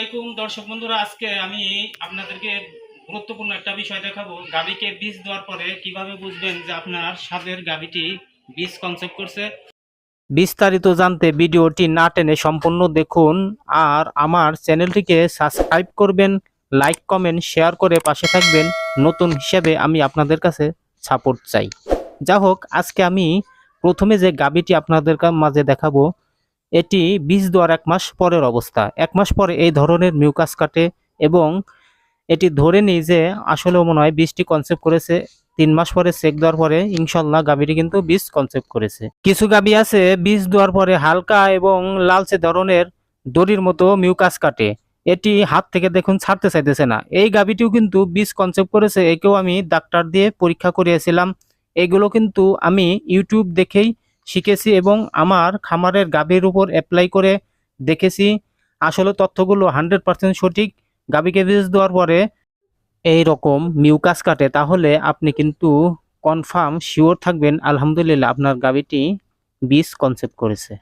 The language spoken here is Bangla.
আসসালামাইকুম দর্শক বন্ধুরা, আজকে আমি আপনাদেরকে গুরুত্বপূর্ণ একটা বিষয় দেখাবো। গাবিকে বীজ দেওয়ার পরে কীভাবে বুঝবেন যে আপনার স্বাদের গাবিটি বীজ কনসেপ্ট করছে? বিস্তারিত জানতে ভিডিওটি না টেনে সম্পূর্ণ দেখুন আর আমার চ্যানেলটিকে সাবস্ক্রাইব করবেন লাইক কমেন্ট শেয়ার করে পাশে থাকবেন। নতুন হিসেবে আমি আপনাদের কাছে সাপোর্ট চাই। যা হোক আজকে আমি প্রথমে যে গাবিটি আপনাদের মাঝে দেখাবো এটি বীজ দেওয়ার এক মাস পরের অবস্থা। এক মাস পরে এই ধরনের মিউকাস কাটে এবং এটি ধরে নিই যে আসলেও মনে হয় বীজটি কনসেপ্ট করেছে, তিন মাস পরে চেক দেওয়ার পরে ইনশাল্লাহ গাভীটি কিন্তু বীজ কনসেপ্ট করেছে। কিছু গাভী আছে বীজ দেওয়ার পরে হালকা এবং লালচে ধরনের দড়ির মতো মিউকাস কাটে। এটি হাত থেকে দেখুন ছাড়তে চাইতেছে না। এই গাভীটিও কিন্তু বীজ কনসেপ্ট করেছে, একেও আমি ডাক্তার দিয়ে পরীক্ষা করিয়েছিলাম। এগুলো কিন্তু আমি ইউটিউব দেখেই শিখেছি এবং আমার খামারের গাভীর উপর অ্যাপ্লাই করে দেখেছি। আসলে তথ্যগুলো হান্ড্রেড পার্সেন্ট সঠিক। গাভীকে বীজ দেওয়ার পরে এই রকম মিউকাস কাটে, তাহলে আপনি কিন্তু কনফার্ম শিওর থাকবেন। আলহামদুলিল্লাহ, আপনার গাভীটি বীজ কনসেপ্ট করেছে।